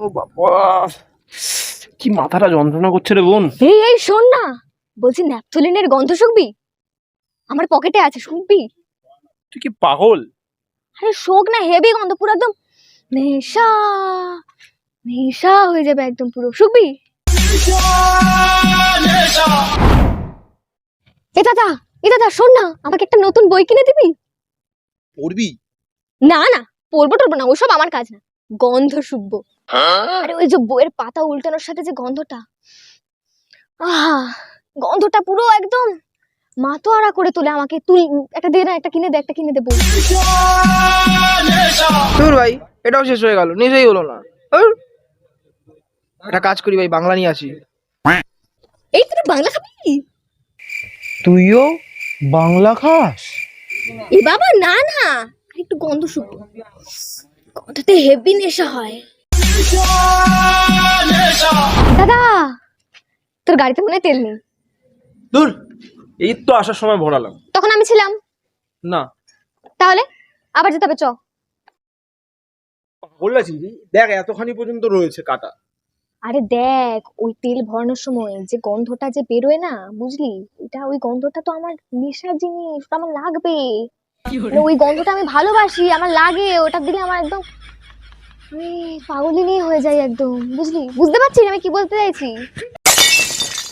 ও বাবা। কি মাথাটা যন্ত্রণা করছে রে বোন? এই এই শোন না। বলছি ন্যাপথলিনের গন্ধ শুকবি? আমার পকেটে আছে শুকবি? তুই কি পাগল? আরে শোক না হেভি গন্ধ পুরো একদম নেশা নেশা হয়ে যাবে একদম পুরো। শুকবি? এ দাদা এ দাদা শোন না আমাকে একটা নতুন বই কিনে দিবি? পড়বি? না না পড়ব টরবো না ওসব আমার কাজ না। গন্ধ শুকবো আরে ওই যে বইয়ের পাতা উল্টানোর সাথে যে গন্ধটা। আহা গন্ধটা পুরো একদম মাতোয়ারা করে তোলে আমাকে। তুই একটা দে না একটা কিনে দে একটা কিনে দে তোর ভাই এটাও শেষ হয়ে গেল নিজেই হলো না। একটা কাজ করি ভাই বাংলা নিয়ে আসি। এই তুই বাংলা খাবি? তুইও বাংলা খাস? এ বাবা না না। একটু গন্ধ শুকবো গন্ধতে হেভি নেশা হয়। দাদা তোর গাড়িতে মনে তেল নেই। দূর এই তো আসার সময় ভরালাম। তখন আমি ছিলাম। না। তাহলে আবার যেতে হবে চ। পাগল আছিস দেখ এতখানি পর্যন্ত রয়েছে কাটা। আরে দেখ ওই তেল ভরানোর সময় যে গন্ধটা যে বেরোয় না বুঝলি? এটা ওই গন্ধটা তো আমার নেশার জিনিস আমার লাগবে। ওই গন্ধটা আমি ভালোবাসি, আমার লাগে ওটা দিলে আমার একদম আমি পাগলিনী হয়ে যাই একদম, বুঝলি? বুঝতে পারছিস আমি কি বলতে চাইছি?